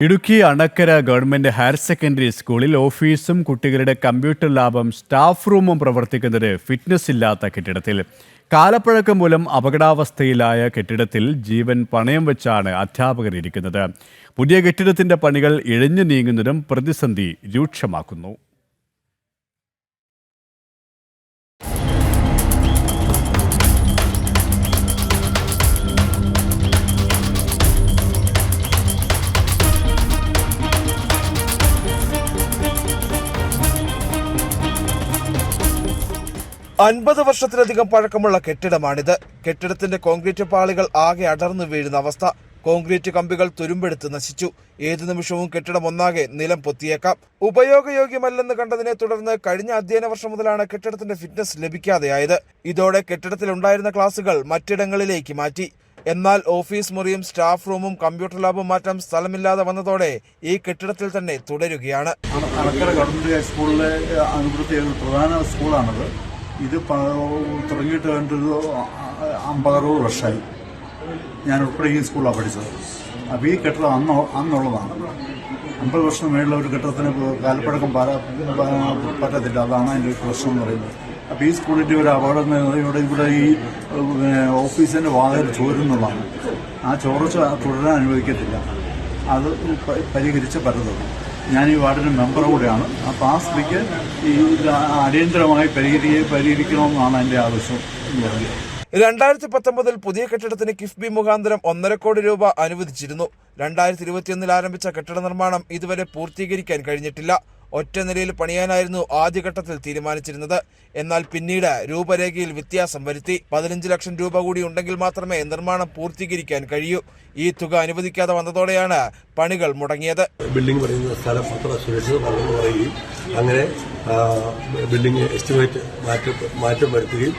Idukki Anakkara government higher secondary സ്കൂളിൽ ഓഫീസും കുട്ടികളുടെ കമ്പ്യൂട്ടർ ലാബും സ്റ്റാഫ് റൂമും പ്രവർത്തിക്കുന്നത് ഫിറ്റ്നസ് ഇല്ലാത്ത കെട്ടിടത്തിൽ. കാലപ്പഴക്കം മൂലം അപകടാവസ്ഥയിലായ കെട്ടിടത്തിൽ ജീവൻ പണയം വെച്ചാണ് അധ്യാപകർ ഇരിക്കുന്നത്. പുതിയ കെട്ടിടത്തിന്റെ പണികൾ ഇഴഞ്ഞു നീങ്ങുന്നതും പ്രതിസന്ധി രൂക്ഷമാക്കുന്നു. അൻപത് വർഷത്തിലധികം പഴക്കമുള്ള കെട്ടിടമാണിത്. കെട്ടിടത്തിന്റെ കോൺക്രീറ്റ് പാളികൾ ആകെ അടർന്നു വീഴുന്ന അവസ്ഥ. കോൺക്രീറ്റ് കമ്പികൾ തുരുമ്പെടുത്ത് നശിച്ചു. ഏതു നിമിഷവും കെട്ടിടം ഒന്നാകെ നിലം പൊത്തിയേക്കാം. ഉപയോഗയോഗ്യമല്ലെന്ന് കണ്ടതിനെ തുടർന്ന് കഴിഞ്ഞ അധ്യയന വർഷം മുതലാണ് കെട്ടിടത്തിന്റെ ഫിറ്റ്നസ് ലഭിക്കാതെയായത്. ഇതോടെ കെട്ടിടത്തിലുണ്ടായിരുന്ന ക്ലാസുകൾ മറ്റിടങ്ങളിലേക്ക് മാറ്റി. എന്നാൽ ഓഫീസ് മുറിയും സ്റ്റാഫ് റൂമും കമ്പ്യൂട്ടർ ലാബും മാറ്റാൻ സ്ഥലമില്ലാതെ വന്നതോടെ ഈ കെട്ടിടത്തിൽ തന്നെ തുടരുകയാണ്. ഇത് തുടങ്ങിയിട്ട് കണ്ടൊരു അമ്പതറുപത് വർഷമായി. ഞാൻ ഉൾപ്പെടെ ഈ സ്കൂളിലാണ് പഠിച്ചത്. അപ്പോൾ ഈ കെട്ടിടം അന്ന് അന്നുള്ളതാണ്. അമ്പത് വർഷം മേളിലെ ഒരു കെട്ടിടത്തിന് പ- പറ്റത്തില്ല. അതാണ് അതിന്റെ ഒരു പ്രശ്നം എന്ന് പറയുന്നത്. അപ്പോൾ ഈ സ്കൂളിന്റെ ഒരു അപകടം ഇവിടെ ഇവിടെ ഈ ഓഫീസിന്റെ വാതിൽ ചോരുന്നതാണ് ആ ചോർച്ച തുടരാൻ അനുവദിക്കത്തില്ല. അത് പരിഹരിച്ച് പറ്റത്തുള്ളൂ ഞാൻ ഈ വാർഡിന്റെ മെമ്പർ കൂടെയാണ്. അപ്പോൾ ആ സ്ത്രീക്ക് ഈ അടിയന്തരമായി പരിഹരിക്കുക പരിഹരിക്കണമെന്നാണ് എന്റെ ആവശ്യം. എന്ന് പറഞ്ഞത് രണ്ടായിരത്തി പത്തൊമ്പതിൽ പുതിയ കെട്ടിടത്തിന് കിഫ്ബി മുഖാന്തരം ഒന്നര കോടി രൂപ അനുവദിച്ചിരുന്നു. രണ്ടായിരത്തി ഇരുപത്തിയൊന്നിൽ ആരംഭിച്ച കെട്ടിട നിർമ്മാണം ഇതുവരെ പൂർത്തീകരിക്കാൻ കഴിഞ്ഞിട്ടില്ല. ഒറ്റ നിലയിൽ പണിയാനായിരുന്നു ആദ്യഘട്ടത്തിൽ തീരുമാനിച്ചിരുന്നത്. എന്നാൽ പിന്നീട് രൂപരേഖയിൽ വ്യത്യാസം വരുത്തി പതിനഞ്ച് ലക്ഷം രൂപ കൂടി ഉണ്ടെങ്കിൽ മാത്രമേ നിർമ്മാണം പൂർത്തീകരിക്കാൻ കഴിയൂ. ഈ തുക അനുവദിക്കാതെ വന്നതോടെയാണ് പണികൾ മുടങ്ങിയത്. ബിൽഡിംഗ് പണിയുന്ന സ്ഥലം അത്ര സുരക്ഷിതമല്ലെന്ന് പറയുകയും അങ്ങനെ ബിൽഡിംഗ് എസ്റ്റിമേറ്റ് മാറ്റം മാറ്റം വരുത്തുകയും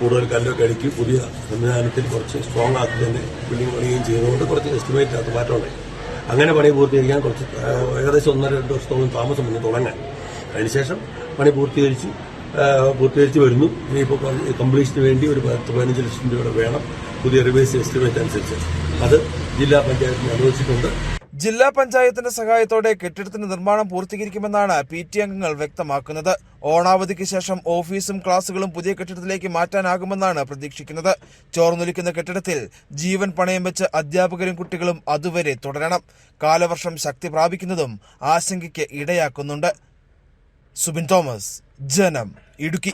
കൂടുതൽ കല്ലൊക്കെ അടുക്കി പുതിയ സംവിധാനത്തിൽ കുറച്ച് സ്ട്രോങ് ആക്കി തന്നെ ബിൽഡിംഗ് പണിയുകയും ചെയ്തുകൊണ്ട് കുറച്ച് എസ്റ്റിമേറ്റ് അത് മാറ്റമുണ്ടായി അങ്ങനെ പണി പൂർത്തീകരിക്കാൻ കുറച്ച് ഏകദേശം ഒന്നര രണ്ട് വർഷത്തോളം താമസം വന്നു തുടങ്ങാൻ. അതിനുശേഷം പണി പൂർത്തീകരിച്ച് പൂർത്തീകരിച്ച് വരുന്നു. ഇനിയിപ്പോൾ കംപ്ലീഷന് വേണ്ടി ഒരു പത്ത് പതിനഞ്ച് ലക്ഷം രൂപയുടെ വേണം. പുതിയ റിവേഴ്സ് എസ്റ്റിമേറ്റ് അനുസരിച്ച്. അത് ജില്ലാ പഞ്ചായത്തിന് അനുവദിച്ചിട്ടുണ്ട് ജില്ലാ പഞ്ചായത്തിന്റെ സഹായത്തോടെ കെട്ടിടത്തിന്റെ നിർമ്മാണം പൂർത്തീകരിക്കുമെന്നാണ് പി ടി അംഗങ്ങൾ വ്യക്തമാക്കുന്നത്. ഓണാവധിക്ക് ശേഷം ഓഫീസും ക്ലാസുകളും പുതിയ കെട്ടിടത്തിലേക്ക് മാറ്റാനാകുമെന്നാണ് പ്രതീക്ഷിക്കുന്നത്. ചോർന്നൊലിക്കുന്ന കെട്ടിടത്തിൽ ജീവൻ പണയം വെച്ച് അധ്യാപകരും കുട്ടികളും അതുവരെ തുടരണം. കാലവർഷം ശക്തി പ്രാപിക്കുന്നതും ആശങ്കയ്ക്ക് ഇടയാക്കുന്നുണ്ട്. സുബിൻ തോമസ് ജനം ഇടുക്കി.